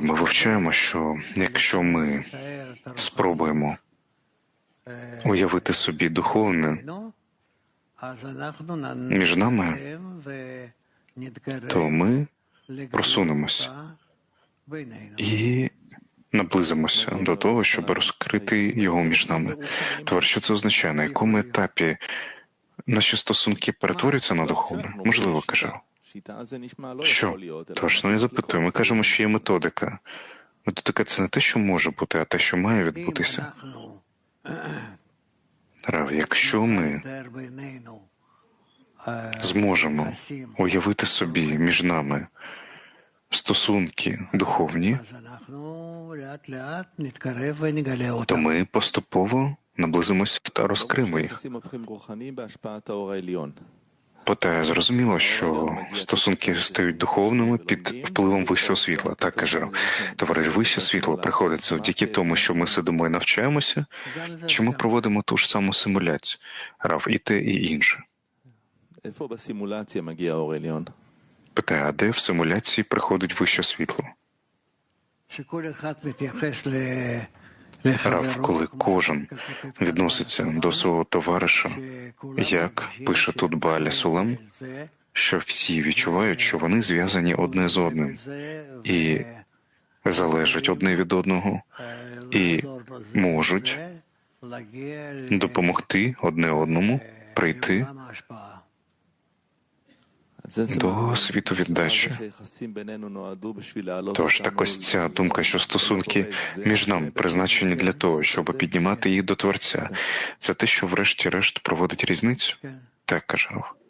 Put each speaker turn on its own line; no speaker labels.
Ми вивчаємо, що якщо ми спробуємо уявити собі духовне
між нами,
то ми просунемося і наблизимося до того, щоб розкрити його між нами. Товар, що це означає? На якому етапі наші стосунки перетворюються на духовне? Можливо, каже. Що? Точно я запитую. Ми кажемо, що є методика. Методика це не те, що може бути, а те, що має відбутися. Рав, якщо ми зможемо уявити собі між нами стосунки духовні, то ми поступово наблизимося та розкриємо їх. Проте зрозуміло, що стосунки стають духовними під впливом вищого світла. Так каже товариш, вище світло приходить завдяки тому, що ми сидимо і навчаємося, чи ми проводимо ту ж саму симуляцію, Рав, і те, і інше. Питає, а де в симуляції приходить вище світло? Рав, коли кожен відноситься до свого товариша, як пише тут Бааля Сулам, що всі відчувають, що вони зв'язані одне з одним і залежать одне від одного, і можуть допомогти одне одному прийти до світу віддачі. Тож так ось ця думка, що стосунки між нами призначені для того, щоб піднімати їх до Творця, це те, що врешті-решт проводить різницю? Так каже Рав.